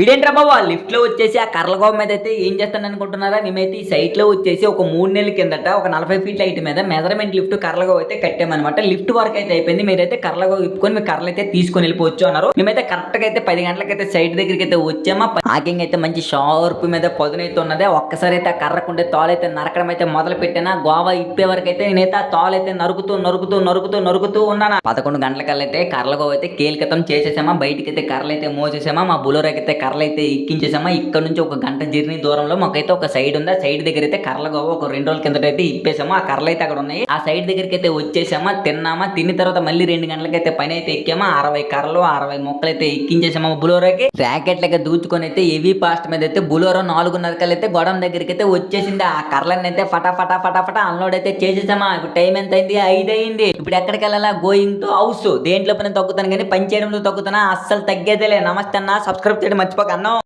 వీడేంట్రా బాబు? ఆ లిఫ్ట్లో వచ్చేసి ఆ కర్లగోవ మీద అయితే ఏం చేస్తాను అనుకుంటున్నారా? మేమైతే ఈ సైట్లో వచ్చేసి ఒక మూడు నెలల కిందట ఒక నలభై ఫీట్ల హైట్ మీద మెజర్మెంట్ లిఫ్ట్ కర్లగోవ అయితే కట్టామన్నమాట. లిఫ్ట్ వర్క్ అయితే అయిపోయింది. మీరైతే కర్లగోవ ఇప్పుకొని మీ కర్రలు అయితే తీసుకొని వెళ్ళిపోవచ్చు అన్నారు. మేమైతే కరెక్ట్గా అయితే పది గంటలకైతే సైట్ దగ్గరికి అయితే వచ్చామా. పాకింగ్ అయితే మంచి షార్ప్ మీద పొదనైతే ఉన్నది. ఒక్కసారి అయితే ఆ కర్రకుండే తోలైతే నరకడం అయితే మొదలు పెట్టానా? గోవా ఇప్పే వరకు అయితే నేనైతే ఆ తోలైతే నరుకుతూ నరుకుతూ నరుకుతూ నరుకుతూ ఉన్నాను? పదకొండు గంటలకల్లా అయితే కర్రలగోవ అయితే కేలికతం చేసేసామా? బయటికి అయితే కర్రలు అయితే మోసేసామా? మా బులోరకైతే అయితే కర్రలు అయితే ఎక్కించేసామా? ఇక్కడ నుంచి ఒక గంట జర్నీ దూరంలో మాకైతే ఒక సైడ్ ఉంది. ఆ సైడ్ దగ్గర అయితే కర్రలగోవ ఒక రెండు రోజుల కిందట అయితే ఇప్పేసాము. ఆ కర్రలు అయితే అక్కడ ఉన్నాయి. ఆ సైడ్ దగ్గరికి అయితే వచ్చేసామా? తిన్నామా? తిన్న తర్వాత మళ్ళీ రెండు గంటలకైతే పని అయితే ఎక్కామా? అరవై కర్రలు అరవై మొక్కలు అయితే ఎక్కించేసామా బులోరాకి. ర్యాకెట్ లెక్క దూచుకొని అయితే హెవీ పాస్ట్ మీద అయితే బులోరో నాలుగున్నరకలు అయితే గొడవ దగ్గరికి అయితే వచ్చేసింది. ఆ కర్రలన్నీ అయితే ఫటా ఫటా ఫటా ఫటా అన్లోడ్ అయితే చేసేసామా? ఇప్పుడు టైం ఎంత అయింది ఐదు అయింది ఇప్పుడు ఎక్కడికి వెళ్ళాలా గోయింగ్ టు హౌస్ దేంట్లో పని తగ్గుతాను కానీ పని చేయడంలో తగ్గుతానా? అస్సలు తగ్గేదేలే. నమస్తే అన్న. సబ్స్క్రైబ్ చేయడం మర్చిపోక